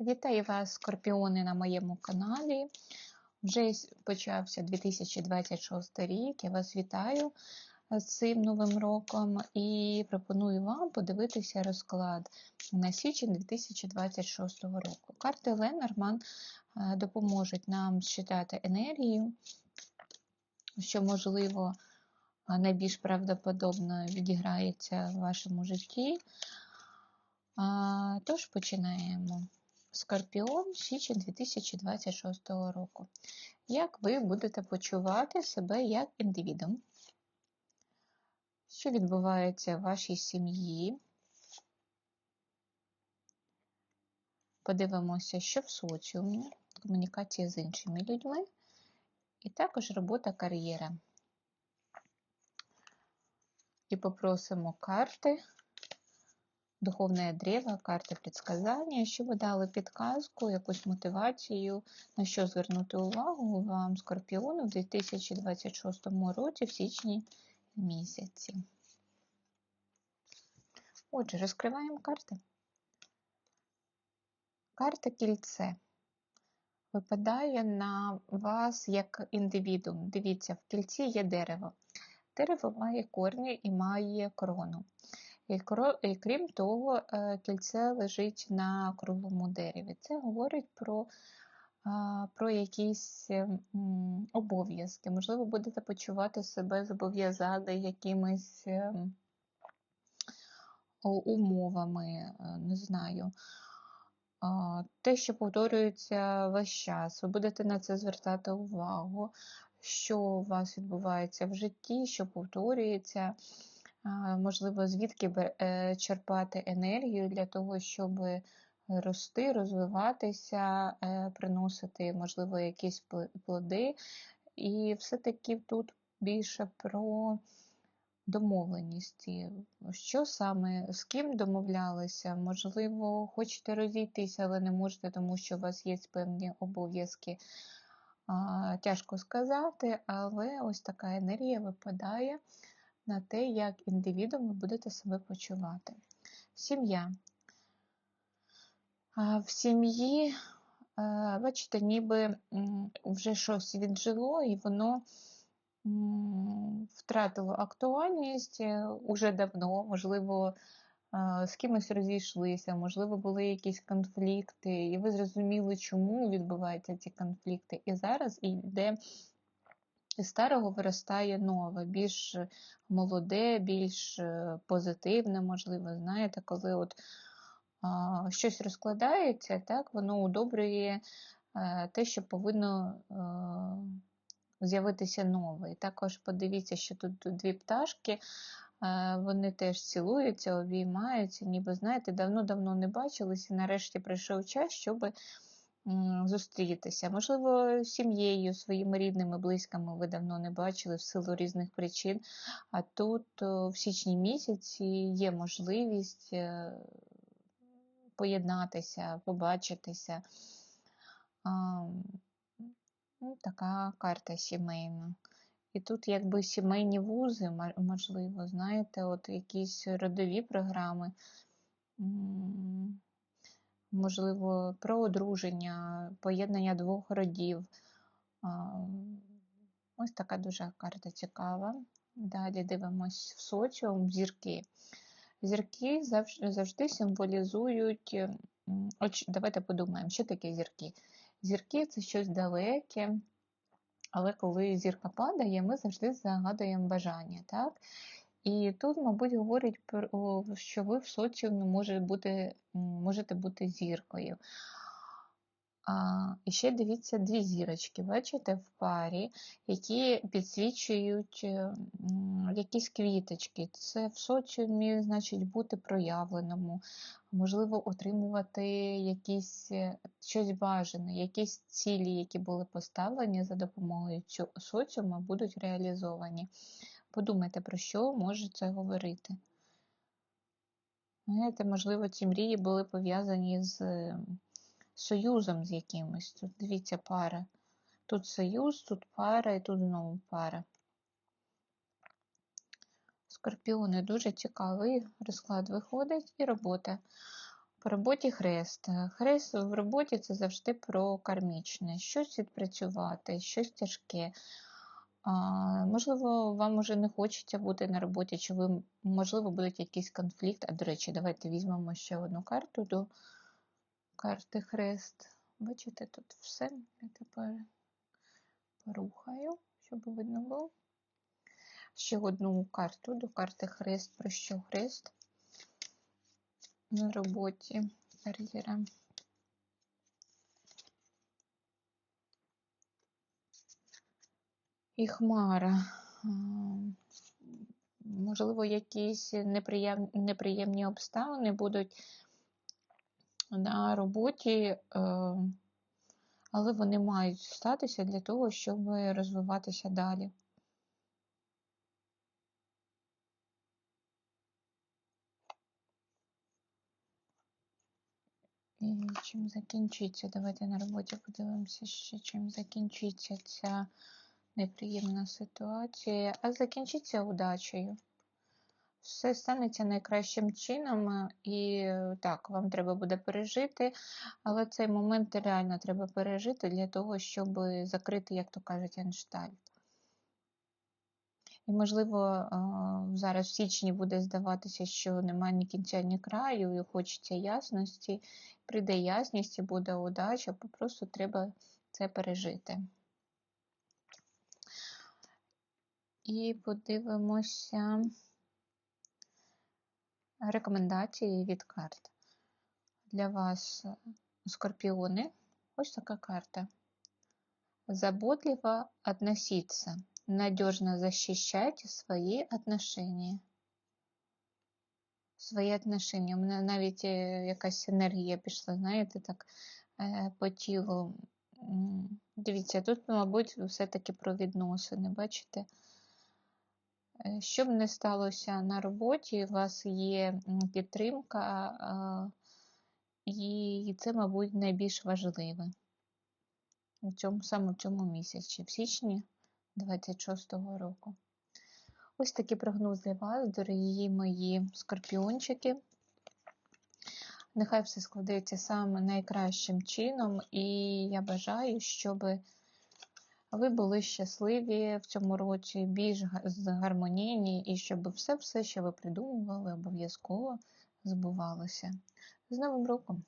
Вітаю вас, скорпіони, на моєму каналі. Вже почався 2026 рік. Я вас вітаю з цим новим роком і пропоную вам подивитися розклад на січень 2026 року. Карти Ленорман е, допоможуть нам считати енергію, що, можливо, найбільш правдоподобно відіграється в вашому житті. Тож починаємо. Скорпіон січень 2026 року. Як ви будете почувати себе як індивідум? Що відбувається в вашій сім'ї? Подивимося, що в соціумі, комунікація з іншими людьми, і також робота кар'єра. І попросимо карти Духовне древо, карти предсказання, щоб ви дали підказку, якусь мотивацію, на що звернути увагу вам, Скорпіону, в 2026 році, в січні місяці. Отже, розкриваємо карти. Карта кільце випадає на вас як індивідум. Дивіться, в кільці є дерево. Дерево має корні і має крону. І крім того, е, кільце лежить на круглому дереві. Це говорить про про якісь обов'язки. Можливо, будете почувати себе зобов'язати якимись умовами, е, не знаю. Те, що повторюється весь час, ви будете на це звертати увагу, що у вас відбувається в житті, що повторюється можливо, звідки е, черпати енергію для того, щоб рости, розвиватися, е, приносити, можливо, якісь плоди. І все-таки тут більше про домовленісті. Що саме, з ким домовлялися? Можливо, хочете розійтися, але не можете, тому що у вас є певні обов'язки. Тяжко сказати, але ось така енергія випадає на те, як індивідум ви будете себе почувати. Сім'я. В сім'ї, бачите, ніби вже щось віджило, і воно втратило актуальність е, уже давно, можливо, з кимось розійшлися, можливо, були якісь конфлікти, і ви зрозуміли, чому відбуваються ці конфлікти. І зараз йде старого виростає нове, більш молоде, більш е, позитивне, можливо, знаєте, коли от а, щось розкладається, так, воно удобрює а, е, те, що повинно а, е, з'явитися нове. І також подивіться, що тут дві пташки. Вони теж цілуються, обіймаються, ніби, знаєте, давно-давно не бачилися, і нарешті прийшов час, щоб зустрітися. Можливо, сім'єю, своїми рідними, близькими ви давно не бачили в силу різних причин. А тут в січні місяці є можливість е, поєднатися, побачитися. Ну, Така карта сімейна. І тут якби сімейні вузи, можливо, знаєте, от якісь родові програми можливо, про одруження, поєднання двох родів. Ось така дуже карта цікава. Далі дивимось в соціум зірки. Зірки завжди символізують. Давайте подумаємо, що таке зірки. Зірки це щось далеке, але коли зірка падає, ми завжди загадуємо бажання. так? І тут, мабуть, говорять, про, що ви в соціумі може бути, можете бути зіркою. А, І ще дивіться дві зірочки, бачите, в парі, які підсвічують якісь квіточки. Це в соціумі, значить, бути проявленому, можливо, отримувати якісь е, щось бажане, якісь цілі, які були поставлені за допомогою соціуму, будуть реалізовані. Подумайте, про що може це говорити. Знаєте, можливо, ці мрії були пов'язані з союзом з якимось. Тут дивіться, пара. Тут союз, тут пара і тут знову пара. Скорпіони дуже цікавий розклад виходить і робота. По роботі хрест. Хрест в роботі це завжди про кармічне. Щось відпрацювати, щось тяжке. Можливо, вам уже не хочеться бути на роботі, чи ви, можливо, буде якийсь конфлікт. А до речі, давайте візьмемо ще одну карту до карти хрест. Бачите, тут все. Я тепер порухаю, щоб видно було. Ще одну карту до карти хрест. Про що хрест на роботі кар'єра. І хмара. Можливо, якісь неприємні обставини будуть на роботі, е, але вони мають статися для того, щоб розвиватися далі. І чим закінчиться? Давайте на роботі подивимося ще, чим закінчиться ця неприємна ситуація. А закінчиться удачею. Все станеться найкращим чином, е, і так, вам треба буде пережити, але цей момент реально треба пережити для того, щоб закрити, як то кажуть, Енштальт. І, можливо, е, зараз в січні буде здаватися, що немає ні кінця, ні краю, і хочеться ясності. Прийде ясність і буде удача, просто треба це пережити. І подивимося рекомендації від карт. Для вас, скорпіони, ось така карта. Заботливо относиться, надежно защищайте свої отношения. Свої отношения. У мене навіть е, якась енергія пішла, знаєте, так, е, по тілу. Дивіться, тут, мабуть, все-таки про відносини, бачите? Е, що б не сталося на роботі, у вас є підтримка, і це, мабуть, найбільш важливе у цьому саме в цьому місяці, в січні 26-го року. Ось такий прогноз для вас, дорогі мої скорпіончики. Нехай все складеться саме найкращим чином, і я бажаю, щоб ви були щасливі в цьому році, більш гармонійні, і щоб все-все, що ви придумували, обов'язково збувалося. З Новим роком!